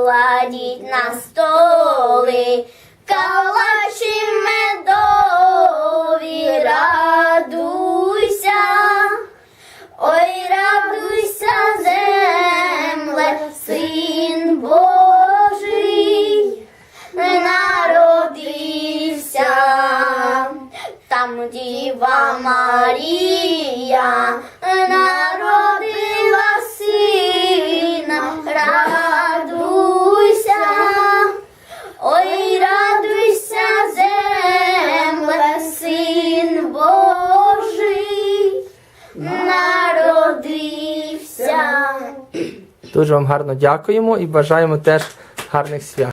кладіть на столи, калачі медові, радуйся. Ой, радуйся, земле, син Божий, народився, там Діва Марія Дуже вам гарно дякуємо і бажаємо теж гарних свят.